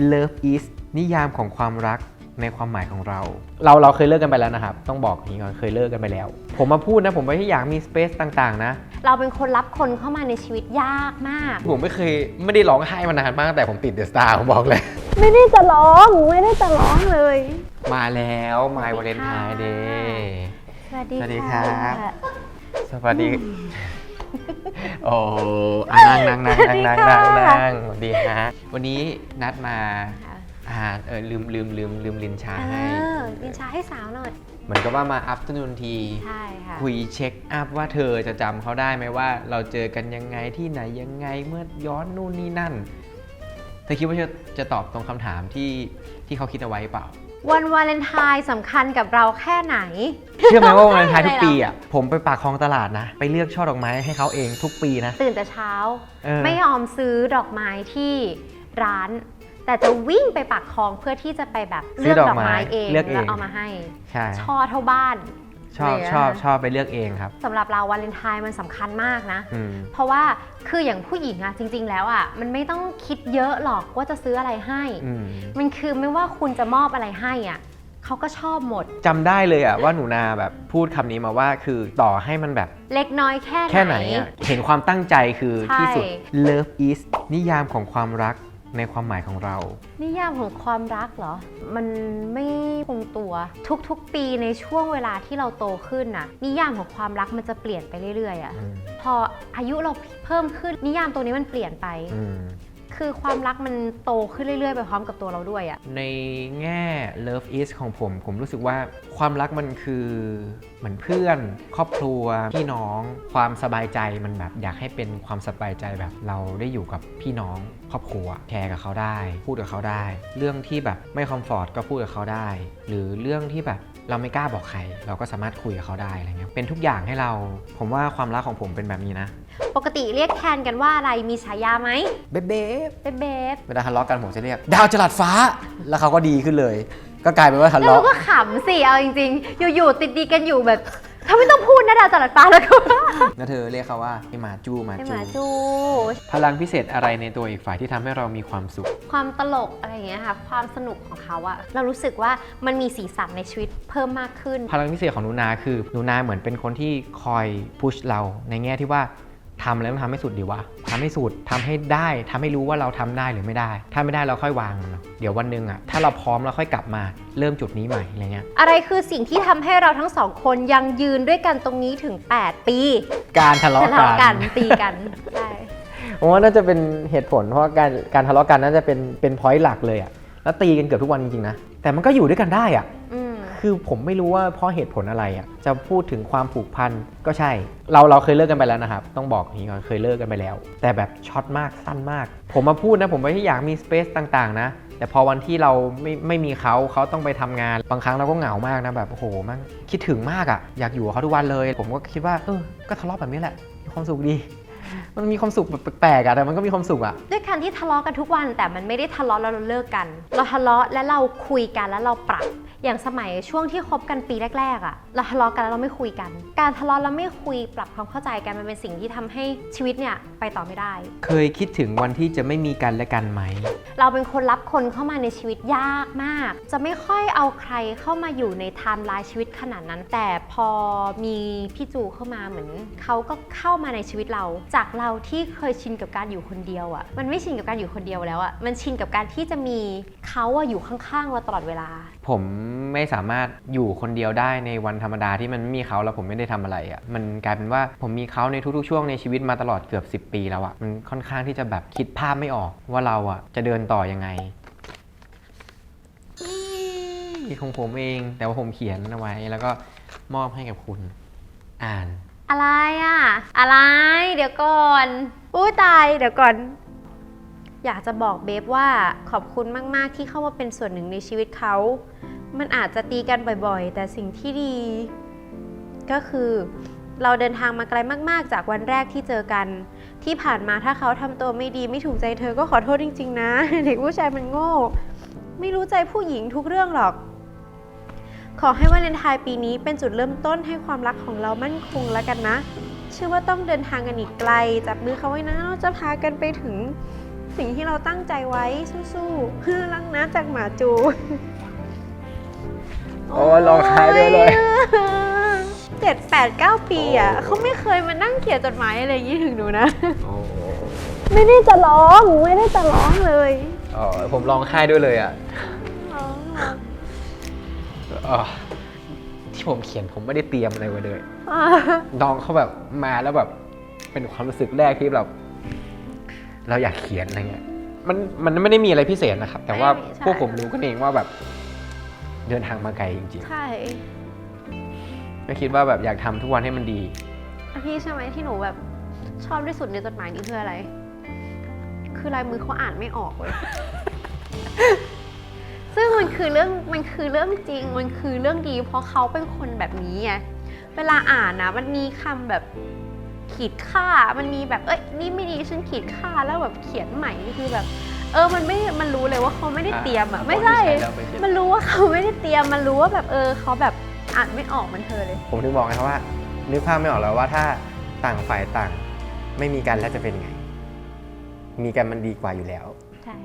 Love is นิยามของความรักในความหมายของเรา เราเราเคยเลิกกันไปแล้วนะครับ ต้องบอกอย่างนี้ก่อนเคยเลิกกันไปแล้ว ผมมาพูดนะผมไม่ได้อยากมีสเปซต่างๆ นะ เราเป็นคนรับคนเข้ามาในชีวิตยากมาก ผมไม่เคยไม่ได้ร้องไห้มานานมากตั้งแต่ผมติดเดอะสตาร์ผมบอกเลย ไม่ได้จะร้องไม่ได้จะร้องเลย มาแล้ว My Valentine Day สวัสดีสวัสดีค่ะครับ สวัสดี โอ้อะนั่งนั่งนั่งนั่งนั่งนั่งนั่งสวัสดีฮะ วันนี้นัดมาค่ะอ่าเออลืมลืมลืมลืมลินชาเอให้อกินชาให้สาวหน่อย เหมือนกับว่ามาอัพตนูนที ใช่ค่ะ คุยเช็คอัพว่าเธอจะจำเขาได้ไหมว่า เราเจอกันยังไงที่ไหนยังไงเมื่อย้อนนู่นนี่นั่น เธอคิดว่าเธอจะตอบตรงคำถามที่ที่เขาคิดเอาไว้เปล่า วันวาเลนไทน์สำคัญกับเราแค่ไหน เชื่อไหมว่าวันวาเลนไทน์ทุกอะไรหรอปีอะผมไปปากคลองตลาดนะ ไปเลือกช่อดอกไม้ให้เขาเองทุกปีนะ ตื่นแต่เช้า เออ ไม่ยอมซื้อดอกไม้ที่ร้าน แต่จะวิ่งไปปากคลองเพื่อที่จะไปแบบเลือกดอกไม้เองเลือกเอแล้วงเอามาให้ ใช่ ช่อเท่าบ้าน ชอบเลยอะชอบชอบไปเลือกเองครับสำหรับเราวาเลนไทน์มันสำคัญมากนะอืมเพราะว่าคืออย่างผู้หญิงอะจริง ๆ แล้วอะมันไม่ต้องคิดเยอะหรอกว่าจะซื้ออะไรให้อืมมันคือไม่ว่าคุณจะมอบอะไรให้อะเขาก็ชอบหมดจำได้เลยอะว่าหนูนาแบบพูดคำนี้มาว่าคือต่อให้มันแบบ เล็กน้อยแค่ไหนแค่ไหนอะเห็นความตั้งใจคือใช่ที่สุด Love is นิยามของความรัก ในความหมายของเรา นิยามของความรักเหรอ มันไม่คงตัวทุกๆ ปีในช่วงเวลาที่เราโตขึ้นน่ะ นิยามของความรักมันจะเปลี่ยนไปเรื่อยๆอะอืมพออายุเราเพิ่มขึ้นนิยามตัวนี้มันเปลี่ยนไป อืมคือความรักมันโตขึ้นเรื่อยๆ ไปพร้อมกับตัวเราด้วยอะในแง่ Love is ของผม ผมรู้สึกว่าความรักมันคือเหมือนเพื่อน ครอบครัว พี่น้อง ความสบายใจมันแบบอยากให้เป็นความสบายใจแบบเราได้อยู่กับพี่น้อง ครอบครัวแชร์กับเขาได้ พูดกับเขาได้ เรื่องที่แบบไม่คอมฟอร์ตก็พูดกับเขาได้ หรือเรื่องที่แบบเราไม่กล้าบอกใคร เราก็สามารถคุยกับเขาได้อะไรเงี้ยเป็นทุกอย่างให้เรา ผมว่าความรักของผมเป็นแบบนี้นะ ปกติเรียกแทนกันว่าอะไรมีฉายาไหมเบ๊เบ๊เบเบฟเวลาทะเลาะกันผมจะเรียก ดาวจรัสฟ้า แล้วเขาก็ดีขึ้นเลย ก็กลายเป็นว่าทะแล้วเราเลาะก็ขำสิเอาจริงๆ อยู่ๆติดดีกันอยู่แบบ ถ้าไม่ต้องพูดนะดาวจรัสฟ้าแล้วก็แล้วเธอเรียกเขาว่าไอหมาจูหมาไอหจูมาจู พลังพิเศษอะไรในตัวอีกฝ่ายที่ทำให้เรามีความสุข ความตลกอะไรอย่างเงี้ยค่ะ ความสนุกของเขาอะเรารู้สึกว่ามันมีสีสันในชีวิตเพิ่มมากขึ้น พลังพิเศษของหนูนาคือหนูนาเหมือนเป็นคนที่คอยพุชเราในแง่ที่ว่า ทำแล้วต้องทำให้สุดดีวะทำให้สุดทำให้ได้ทำให้รู้ว่าเราทำได้หรือไม่ได้ ถ้าไม่ได้เราค่อยวางมันเนอะเดี๋ยววันหนึ่งอะถ้าเราพร้อมเราค่อยกลับมาเริ่มจุดนี้ใหม่อะไรเงี้ย อะไรคือสิ่งที่ทำให้เราทั้งสองคนยังยืนด้วยกันตรงนี้ถึง 8 ปีการทะเลาะทะเลาะกักันนตีกันใช่ผมว่าน่าจะเป็นเหตุผลเพราะว่าการการทะเลาะกันน่าจะเป็นเป็นพอยต์หลักเลยอะแล้วตีกันเกือบทุกวันจริงๆนะแต่มันก็อยู่ด้วยกันได้อะอืม คือผมไม่รู้ว่าเพราะเหตุผลอะไรอะ่ะจะพูดถึงความผูกพันก็ใช่ เราเราเคยเลิกกันไปแล้วนะครับ ต้องบอกอย่างนี้ก่อนเคยเลิกกันไปแล้ว แต่แบบช็อตมากสั้นมาก ผมมาพูดนะผมไม่ได้อยากมีสเปซต่างๆ นะแต่พอวันที่เราไม่ไม่มีเขาเขาต้องไปทำงานบางครั้งเราก็เหงามากนะแบบโอ้โหมันคิดถึงมากอะ่ะอยากอยู่กับเขาทุกวันเลย ผมก็คิดว่าเออก็ทะเลาะแบบนี้แหละมีความสุขดีมันมีความสุขแบบแปลกๆอะแต่มันก็มีความสุขอะด้วยการที่ทะเลาะกันทุกวันแต่มันไม่ได้ทะเลาะแล้วเราเลิกกัน เราทะเลาะและเราคุยกันแล้วเราปรับ อย่างสมัยช่วงที่คบกันปีแรกๆอะ่ะเราทะเลาะกันแล้วเราไม่คุยกัน การทะเลาะแล้วไม่คุยปรับความเข้าใจกันมันเป็นสิ่งที่ทำให้ชีวิตเนี่ยไปต่อไม่ได้ เคยคิดถึงวันที่จะไม่มีกันและกันไหม เราเป็นคนรับคนเข้ามาในชีวิตยากมาก จะไม่ค่อยเอาใครเข้ามาอยู่ในไทม์ไลน์ชีวิตขนาดนั้น แต่พอมีพี่จูเข้ามาเหมือนเขาก็เข้ามาในชีวิตเรา จากเราที่เคยชินกับการอยู่คนเดียวอะ่ะ มันไม่ชินกับการอยู่คนเดียวแล้วอะ่ะมันชินกับการที่จะมีเขาอะอยู่ข้างๆเราตลอดเวลา ผมไม่สามารถอยู่คนเดียวได้ในวันธรรมดาที่มันไม่มีเขาแล้วผมไม่ได้ทำอะไรอะ่ะมันกลายเป็นว่าผมมีเขาในทุกๆ ช่วงในชีวิตมาตลอดเกือบ 10 ปีแล้วอะ่ะมันค่อนข้างที่จะแบบคิดภาพไม่ออกว่าเราอะ่ะจะเดินต่อยังไงนี่ของผมเอง แต่ว่าผมเขียนเอาไว้ แล้วก็มอบให้กับคุณอ่าน อะไรอะอะไร เดี๋ยวก่อนอุ้ตาย เดี๋ยวก่อนอยากจะบอกเบฟว่าขอบคุณมาก ๆ ที่เข้ามาเป็นส่วนหนึ่งในชีวิตเขา มันอาจจะตีกันบ่อยๆ แต่สิ่งที่ดี ก็คือเราเดินทางมาไกลมากๆ จากวันแรกที่เจอกัน ที่ผ่านมาถ้าเขาทำตัวไม่ดีไม่ถูกใจเธอก็ขอโทษจริง ๆ นะ เด็กผู้ชายมันโง่ ไม่รู้ใจผู้หญิงทุกเรื่องหรอก ขอให้วาเลนไทน์ปีนี้เป็นจุดเริ่มต้นให้ความรักของเรามั่นคงแล้วกันนะ เชื่อว่าต้องเดินทางกันอีกไกล จับมือเขาไว้นะเราจะพากันไปถึงสิ่งที่เราตั้งใจไว้สู้ๆรักนะจากหมาจู โอ้ยร้องไห้ด้วยเลยเจ็ดแปดเก้าปีอะโอ้เขาไม่เคยมานั่งเขียนจดหมายอะไรอย่างนี้ถึงหนูนะโอ้ไม่ได้จะร้องไม่ได้จะร้องเลยอ๋อผมร้องไห้ด้วยเลยอะร้องร้องอ๋อที่ผมเขียนผมไม่ได้เตรียมอะไรไว้เลยอ่าน้องเขาแบบมาแล้วแบบ เป็นความรู้สึกแรกที่แบบเราอยากเขียนอะไรเงี้ยมันมันไม่ได้มีอะไรพิเศษนะครับ แต่ว่าพวกผมรู้กันเองว่าแบบ เดินทางมาไกลจริงใช่ๆก็คิดว่าแบบอยากทำทุกวันให้มันดี แล้วพี่ใช่ไหมที่หนูแบบชอบที่สุดในจดหมายนี้คืออะไร คือลายมือเขาอ่านไม่ออกเลยซึ่งมันคือเรื่องมันคือเรื่องจริง มันคือเรื่องดี เพราะเขาเป็นคนแบบนี้ไง เวลาอ่านนะมันมีคำแบบขีดค่า มันมีแบบเอ้ยนี่ไม่ดีฉันขีดค่าแล้วแบบเขียนใหม่นี่คือแบบ เออมันไม่มันรู้เลยว่าเขาไม่ได้เตรียมอะอะไม่ใช่ตอนที่ใช้แล้วไม่ใช่มันรู้ว่าเขาไม่ได้เตรียมมันรู้ว่าแบบเออเขาแบบอ่านไม่ออกมันเธอเลย ผมถึงบอกไงครับว่านึกภาพไม่ออกแล้วว่าถ้าต่างฝ่ายต่าง ไม่มีกันแล้วจะเป็นไง มีกันมันดีกว่าอยู่แล้ว ใช่